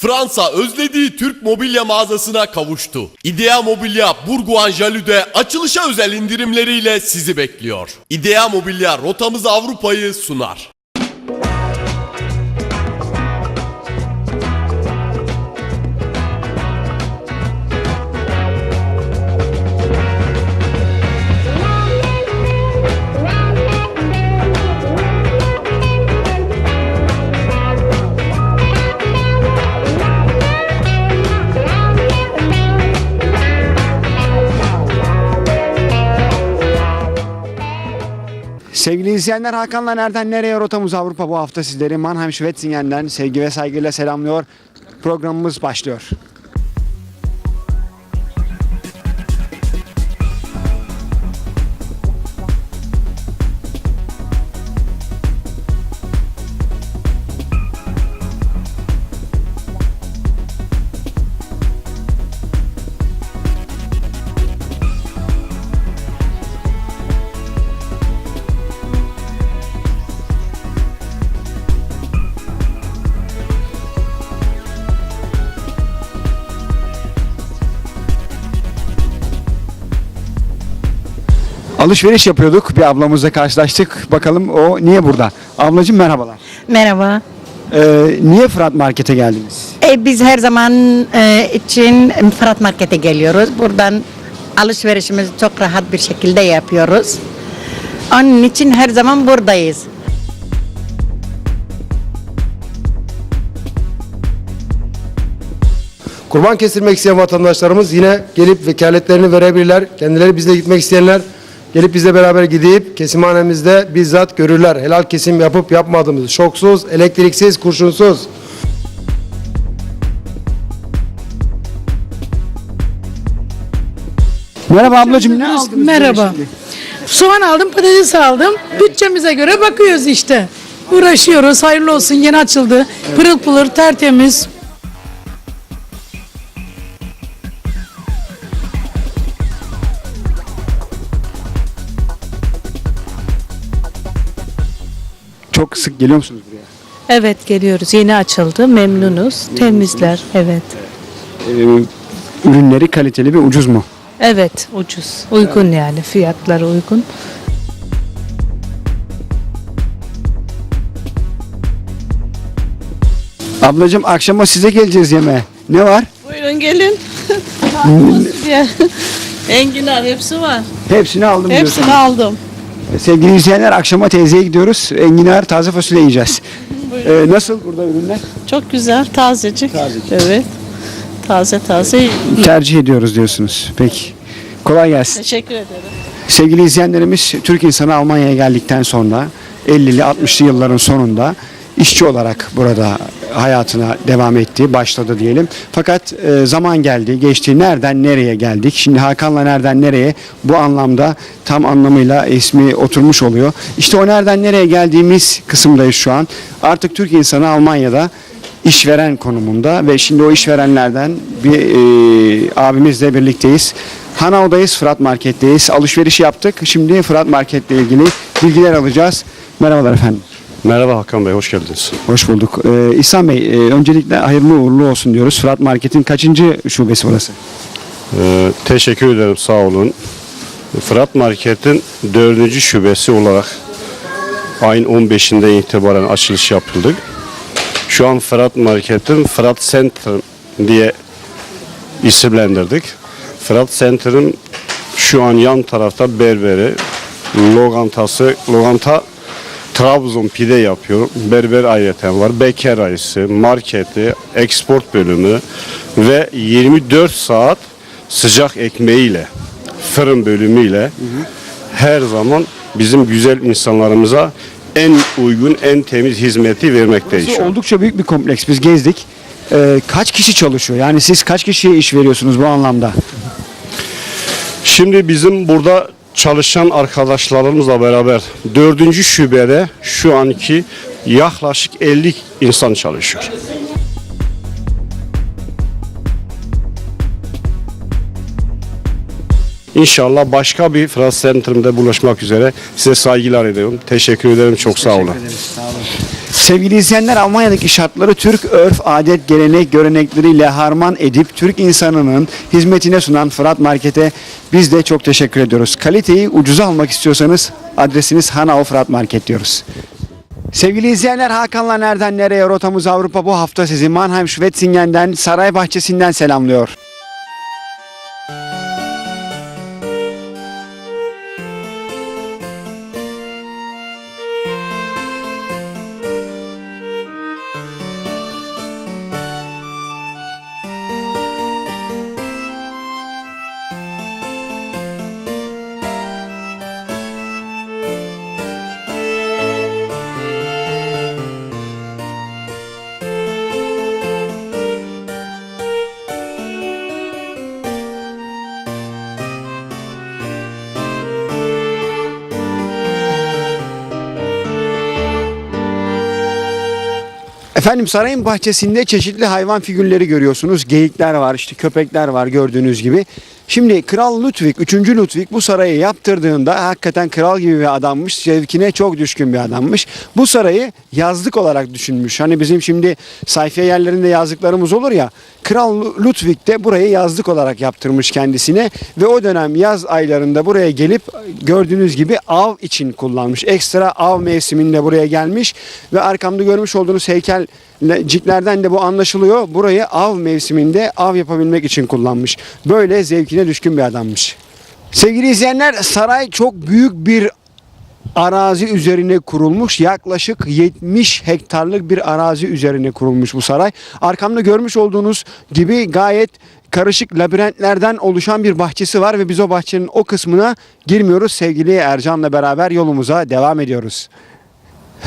Fransa özlediği Türk mobilya mağazasına kavuştu. Idea Mobilya Burguan Jalü'de açılışa özel indirimleriyle sizi bekliyor. Idea Mobilya rotamız Avrupa'yı sunar. Sevgili izleyenler Hakan'la nereden nereye rotamız Avrupa bu hafta sizleri Mannheim Schwetzingen'den sevgi ve saygıyla selamlıyor. Programımız başlıyor. Alışveriş yapıyorduk. Bir ablamızla karşılaştık. Bakalım o niye burada? Ablacığım merhabalar. Merhaba. Ee, niye Fırat Market'e geldiniz? E, biz her zaman e, için Fırat Market'e geliyoruz. Buradan alışverişimizi çok rahat bir şekilde yapıyoruz. Onun için her zaman buradayız. Kurban kestirmek isteyen vatandaşlarımız yine gelip vekaletlerini verebilirler. Kendileri bizle gitmek isteyenler gelip bizle beraber gidip kesimhanemizde bizzat görürler. Helal kesim yapıp yapmadığımızı. Şoksuz, elektriksiz, kurşunsuz. Merhaba ablacığım ne aldınız? Merhaba. Soğan aldım, patates aldım. Bütçemize göre bakıyoruz işte. Uğraşıyoruz. Hayırlı olsun. Yeni açıldı. Pırıl pırıl, tertemiz. Çok sık geliyor musunuz buraya? Evet geliyoruz. Yeni açıldı. Memnunuz. Temizler. Evet. Ee, ürünleri kaliteli ve ucuz mu? Evet ucuz. Uygun yani. Fiyatları uygun. Ablacığım akşama size geleceğiz yemeğe. Ne var? Buyurun gelin. Fasulye, Enginar hepsi var. Hepsini aldım diyorsun. Hepsini aldım. Sevgili izleyenler akşama teyzeye gidiyoruz. Enginar, taze fasulye yiyeceğiz. Ee, nasıl burada ürünler? Çok güzel. Tazecik. Tazecik. Evet. Taze taze. Tercih ediyoruz diyorsunuz. Peki. Kolay gelsin. Teşekkür ederim. Sevgili izleyenlerimiz Türk insanı Almanya'ya geldikten sonra 50'li 60'lı yılların sonunda işçi olarak burada hayatına devam etti, başladı diyelim. Fakat e, zaman geldi, geçti. Nereden nereye geldik? Şimdi Hakan'la nereden nereye bu anlamda tam anlamıyla ismi oturmuş oluyor. İşte o nereden nereye geldiğimiz kısımdayız şu an. Artık Türk insanı Almanya'da işveren konumunda ve şimdi o işverenlerden bir e, abimizle birlikteyiz. Hanao'dayız, Fırat Market'teyiz. Alışveriş yaptık. Şimdi Fırat Market'le ilgili bilgiler alacağız. Merhabalar efendim. Merhaba Hakan Bey, hoş geldiniz. Hoş bulduk. Ee, İhsan Bey, e, öncelikle hayırlı uğurlu olsun diyoruz. Fırat Market'in kaçıncı şubesi burası? Ee, teşekkür ederim, sağ olun. Fırat Market'in dördüncü şubesi olarak ayın 15'inde itibaren açılış yapıldı. Şu an Fırat Market'in Fırat Center diye isimlendirdik. Fırat Center'ın şu an yan tarafta berberi, lokantası, lokanta Trabzon pide yapıyor. Berber ayrıca var. Beker ayısı, marketi, export bölümü ve 24 saat sıcak ekmeğiyle, fırın bölümüyle her zaman bizim güzel insanlarımıza en uygun, en temiz hizmeti vermekteyiz. Oldukça büyük bir kompleks. Biz gezdik. Ee, kaç kişi çalışıyor? Yani siz kaç kişiye iş veriyorsunuz bu anlamda? Şimdi bizim burada çalışan arkadaşlarımızla beraber dördüncü şubede şu anki yaklaşık 50 insan çalışıyor. İnşallah başka bir Fırat Center'ımda buluşmak üzere. Size saygılar ediyorum. Teşekkür ederim. Çok sağ olun. Sevgili izleyenler Almanya'daki şartları Türk örf, adet, gelenek, görenekleriyle harman edip Türk insanının hizmetine sunan Fırat Market'e biz de çok teşekkür ediyoruz. Kaliteyi ucuza almak istiyorsanız adresiniz Hanau Fırat Market diyoruz. Sevgili izleyenler Hakan'la nereden nereye rotamız Avrupa bu hafta sizi Mannheim Schwetzingen'den Saray Bahçesi'nden selamlıyor. Efendim sarayın bahçesinde çeşitli hayvan figürleri görüyorsunuz. Geyikler var, işte köpekler var gördüğünüz gibi. Şimdi Kral Ludwig, 3. Ludwig bu sarayı yaptırdığında hakikaten kral gibi bir adammış. Zevkine çok düşkün bir adammış. Bu sarayı yazlık olarak düşünmüş. Hani bizim şimdi sayfiye yerlerinde yazlıklarımız olur ya. Kral Ludwig de burayı yazlık olarak yaptırmış kendisine. Ve o dönem yaz aylarında buraya gelip gördüğünüz gibi av için kullanmış. Ekstra av mevsiminde buraya gelmiş. Ve arkamda görmüş olduğunuz heykelciklerden de bu anlaşılıyor. Burayı av mevsiminde av yapabilmek için kullanmış. Böyle zevkine düşkün bir adammış. Sevgili izleyenler saray çok büyük bir arazi üzerine kurulmuş. Yaklaşık 70 hektarlık bir arazi üzerine kurulmuş bu saray. Arkamda görmüş olduğunuz gibi gayet karışık labirentlerden oluşan bir bahçesi var ve biz o bahçenin o kısmına girmiyoruz. Sevgili Ercan'la beraber yolumuza devam ediyoruz.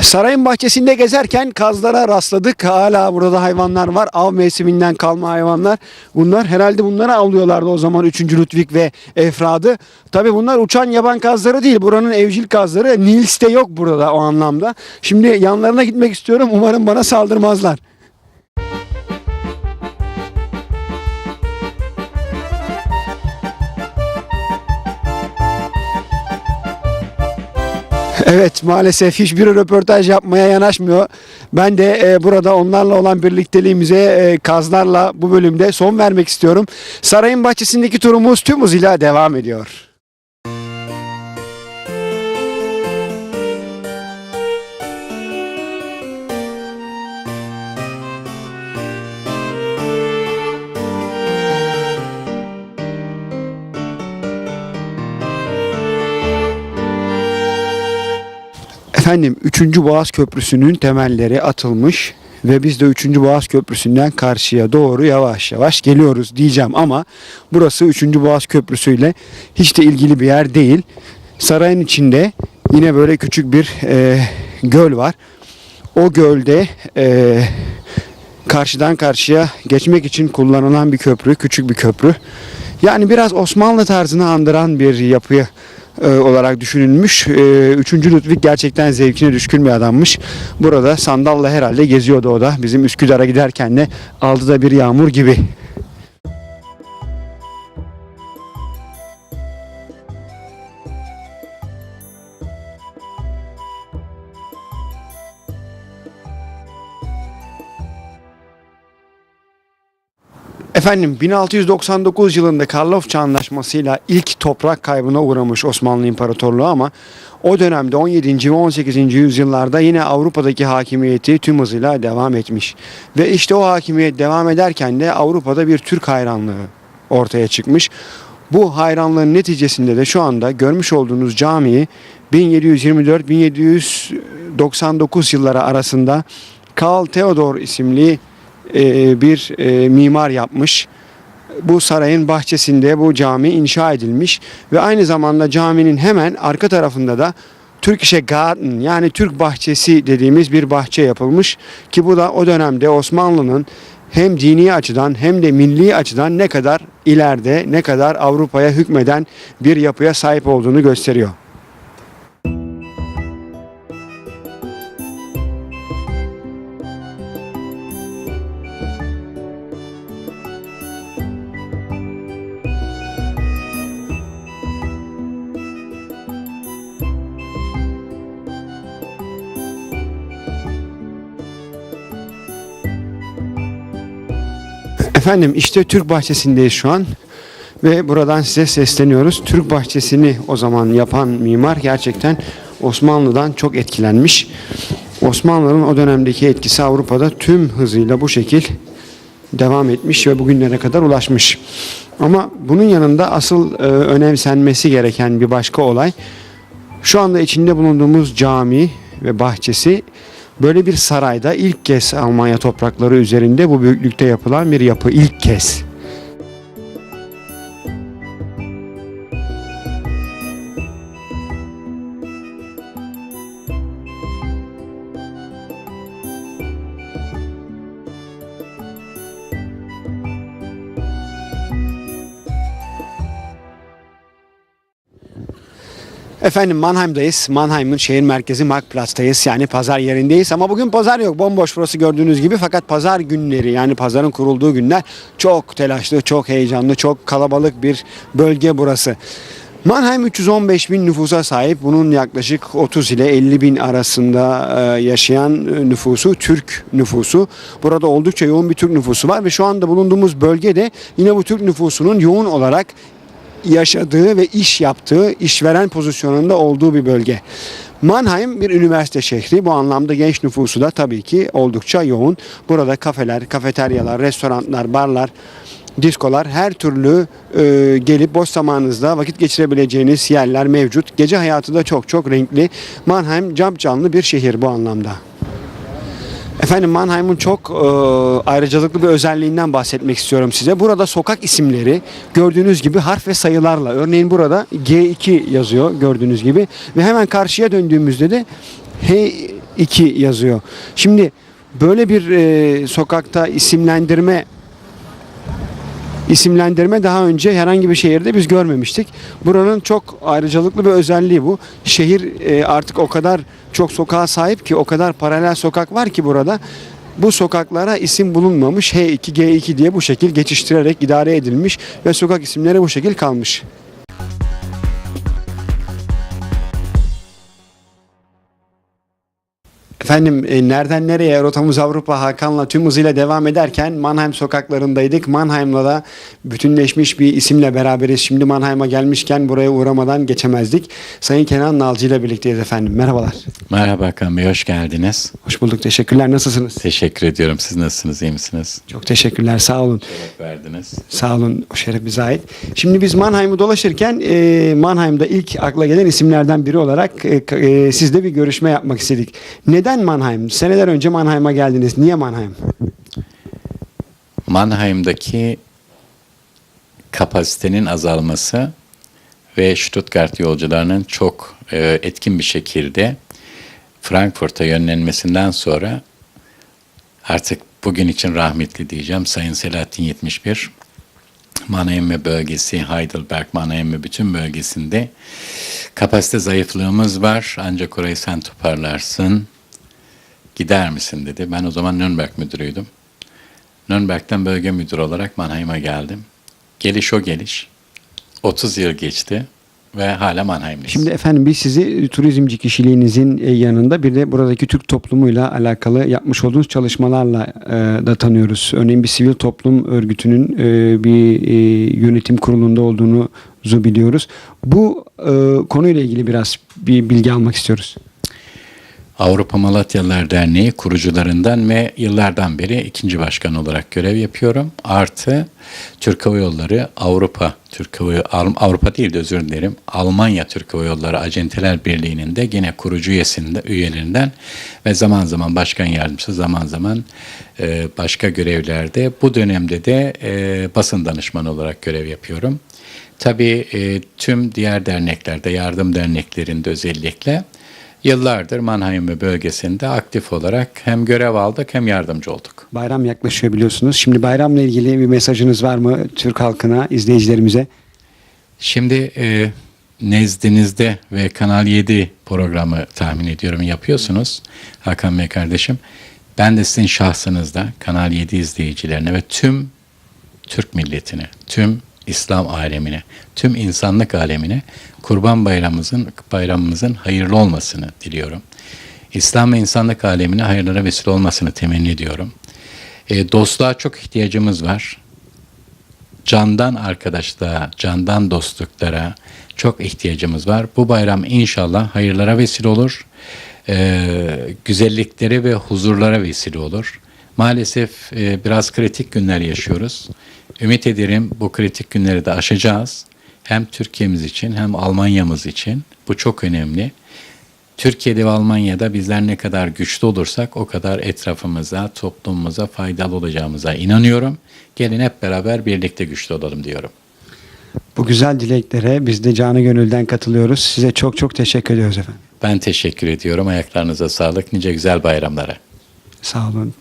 Sarayın bahçesinde gezerken kazlara rastladık. Hala burada hayvanlar var. Av mevsiminden kalma hayvanlar. Bunlar herhalde bunları avlıyorlardı o zaman 3. Ludwig ve Efrad'ı. Tabi bunlar uçan yaban kazları değil. Buranın evcil kazları. Nils de yok burada o anlamda. Şimdi yanlarına gitmek istiyorum. Umarım bana saldırmazlar. Evet maalesef hiçbir röportaj yapmaya yanaşmıyor. Ben de e, burada onlarla olan birlikteliğimize e, kazlarla bu bölümde son vermek istiyorum. Sarayın bahçesindeki turumuz tüm hızıyla devam ediyor. Efendim 3. Boğaz Köprüsü'nün temelleri atılmış ve biz de 3. Boğaz Köprüsü'nden karşıya doğru yavaş yavaş geliyoruz diyeceğim ama burası 3. Boğaz Köprüsü ile hiç de ilgili bir yer değil. Sarayın içinde yine böyle küçük bir e, göl var. O gölde e, karşıdan karşıya geçmek için kullanılan bir köprü, küçük bir köprü. Yani biraz Osmanlı tarzını andıran bir yapı e, olarak düşünülmüş. E, Üçüncü Ludwig gerçekten zevkine düşkün bir adammış. Burada sandalla herhalde geziyordu o da. Bizim Üsküdar'a giderken de aldı da bir yağmur gibi. Efendim 1699 yılında Karlofça Anlaşması'yla ilk toprak kaybına uğramış Osmanlı İmparatorluğu ama o dönemde 17. ve 18. yüzyıllarda yine Avrupa'daki hakimiyeti tüm hızıyla devam etmiş. Ve işte o hakimiyet devam ederken de Avrupa'da bir Türk hayranlığı ortaya çıkmış. Bu hayranlığın neticesinde de şu anda görmüş olduğunuz camiyi 1724-1799 yılları arasında Karl Theodor isimli e, bir e, mimar yapmış. Bu sarayın bahçesinde bu cami inşa edilmiş ve aynı zamanda caminin hemen arka tarafında da Türkische Garten yani Türk bahçesi dediğimiz bir bahçe yapılmış ki bu da o dönemde Osmanlı'nın hem dini açıdan hem de milli açıdan ne kadar ileride ne kadar Avrupa'ya hükmeden bir yapıya sahip olduğunu gösteriyor. Efendim işte Türk bahçesindeyiz şu an ve buradan size sesleniyoruz. Türk bahçesini o zaman yapan mimar gerçekten Osmanlı'dan çok etkilenmiş. Osmanlı'nın o dönemdeki etkisi Avrupa'da tüm hızıyla bu şekil devam etmiş ve bugünlere kadar ulaşmış. Ama bunun yanında asıl e, önemsenmesi gereken bir başka olay şu anda içinde bulunduğumuz cami ve bahçesi böyle bir sarayda ilk kez Almanya toprakları üzerinde bu büyüklükte yapılan bir yapı ilk kez. Efendim Mannheim'dayız. Mannheim'ın şehir merkezi Marktplatz'tayız. Yani pazar yerindeyiz. Ama bugün pazar yok. Bomboş burası gördüğünüz gibi. Fakat pazar günleri yani pazarın kurulduğu günler çok telaşlı, çok heyecanlı, çok kalabalık bir bölge burası. Mannheim 315 bin nüfusa sahip. Bunun yaklaşık 30 ile 50 bin arasında e, yaşayan nüfusu Türk nüfusu. Burada oldukça yoğun bir Türk nüfusu var ve şu anda bulunduğumuz bölgede yine bu Türk nüfusunun yoğun olarak yaşadığı ve iş yaptığı, işveren pozisyonunda olduğu bir bölge. Mannheim bir üniversite şehri. Bu anlamda genç nüfusu da tabii ki oldukça yoğun. Burada kafeler, kafeteryalar, restoranlar, barlar, diskolar her türlü e, gelip boş zamanınızda vakit geçirebileceğiniz yerler mevcut. Gece hayatı da çok çok renkli. Mannheim cap canlı bir şehir bu anlamda. Efendim Mannheim'ın çok e, ayrıcalıklı bir özelliğinden bahsetmek istiyorum size. Burada sokak isimleri gördüğünüz gibi harf ve sayılarla. Örneğin burada G2 yazıyor gördüğünüz gibi. Ve hemen karşıya döndüğümüzde de H2 yazıyor. Şimdi böyle bir e, sokakta isimlendirme isimlendirme daha önce herhangi bir şehirde biz görmemiştik. Buranın çok ayrıcalıklı bir özelliği bu. Şehir e, artık o kadar çok sokağa sahip ki o kadar paralel sokak var ki burada. Bu sokaklara isim bulunmamış H2, G2 diye bu şekil geçiştirerek idare edilmiş ve sokak isimleri bu şekil kalmış. Efendim e, nereden nereye rotamız Avrupa Hakan'la tüm hızıyla devam ederken Mannheim sokaklarındaydık. Mannheim'la da bütünleşmiş bir isimle beraberiz. Şimdi Mannheim'a gelmişken buraya uğramadan geçemezdik. Sayın Kenan Nalcı ile birlikteyiz efendim. Merhabalar. Merhaba Hakan Bey, hoş geldiniz. Hoş bulduk. Teşekkürler. Nasılsınız? Teşekkür ediyorum. Siz nasılsınız, iyi misiniz? Çok teşekkürler. Sağ olun. Şeref verdiniz. Sağ olun. O şeref bize ait. Şimdi biz Mannheim'ı dolaşırken e, Mannheim'da ilk akla gelen isimlerden biri olarak e, e, sizle bir görüşme yapmak istedik. Neden Mannheim? Seneler önce Mannheim'a geldiniz. Niye Mannheim? Mannheim'daki kapasitenin azalması ve Stuttgart yolcularının çok e, etkin bir şekilde Frankfurt'a yönlenmesinden sonra artık bugün için rahmetli diyeceğim Sayın Selahattin 71 Mannheim ve bölgesi, Heidelberg, Mannheim ve bütün bölgesinde kapasite zayıflığımız var. Ancak orayı sen toparlarsın. Gider misin dedi. Ben o zaman Nürnberg müdürüydüm. Nürnberg'den bölge müdürü olarak Mannheim'a geldim. Geliş o geliş. 30 yıl geçti ve hala Mannheim'deyiz. Şimdi efendim biz sizi turizmci kişiliğinizin e, yanında bir de buradaki Türk toplumuyla alakalı yapmış olduğunuz çalışmalarla e, da tanıyoruz. Örneğin bir sivil toplum örgütünün e, bir e, yönetim kurulunda olduğunu biliyoruz. Bu e, konuyla ilgili biraz bir bilgi almak istiyoruz. Avrupa Malatyalılar Derneği kurucularından ve yıllardan beri ikinci başkan olarak görev yapıyorum. Artı Türk Hava Yolları Avrupa Türk Hava Avrupa değil de özür dilerim. Almanya Türk Hava Yolları Acenteler Birliği'nin de gene kurucu üyesinde, üyelerinden ve zaman zaman başkan yardımcısı zaman zaman e, başka görevlerde. Bu dönemde de e, basın danışmanı olarak görev yapıyorum. Tabii e, tüm diğer derneklerde, yardım derneklerinde özellikle Yıllardır Mannheim ve bölgesinde aktif olarak hem görev aldık hem yardımcı olduk. Bayram yaklaşıyor biliyorsunuz. Şimdi bayramla ilgili bir mesajınız var mı Türk halkına, izleyicilerimize? Şimdi e, nezdinizde ve Kanal 7 programı tahmin ediyorum yapıyorsunuz Hakan Bey kardeşim. Ben de sizin şahsınızda Kanal 7 izleyicilerine ve tüm Türk milletine, tüm İslam alemine, tüm insanlık alemine Kurban Bayramımızın bayramımızın hayırlı olmasını diliyorum. İslam ve insanlık alemine hayırlara vesile olmasını temenni ediyorum. E, dostluğa çok ihtiyacımız var. candan arkadaşlığa, candan dostluklara çok ihtiyacımız var. Bu bayram inşallah hayırlara vesile olur. Ee, güzellikleri ve huzurlara vesile olur. Maalesef e, biraz kritik günler yaşıyoruz. Ümit ederim bu kritik günleri de aşacağız. Hem Türkiye'miz için hem Almanya'mız için. Bu çok önemli. Türkiye'de ve Almanya'da bizler ne kadar güçlü olursak o kadar etrafımıza, toplumumuza faydalı olacağımıza inanıyorum. Gelin hep beraber birlikte güçlü olalım diyorum. Bu güzel dileklere biz de canı gönülden katılıyoruz. Size çok çok teşekkür ediyoruz efendim. Ben teşekkür ediyorum. Ayaklarınıza sağlık. Nice güzel bayramlara. Sağ olun.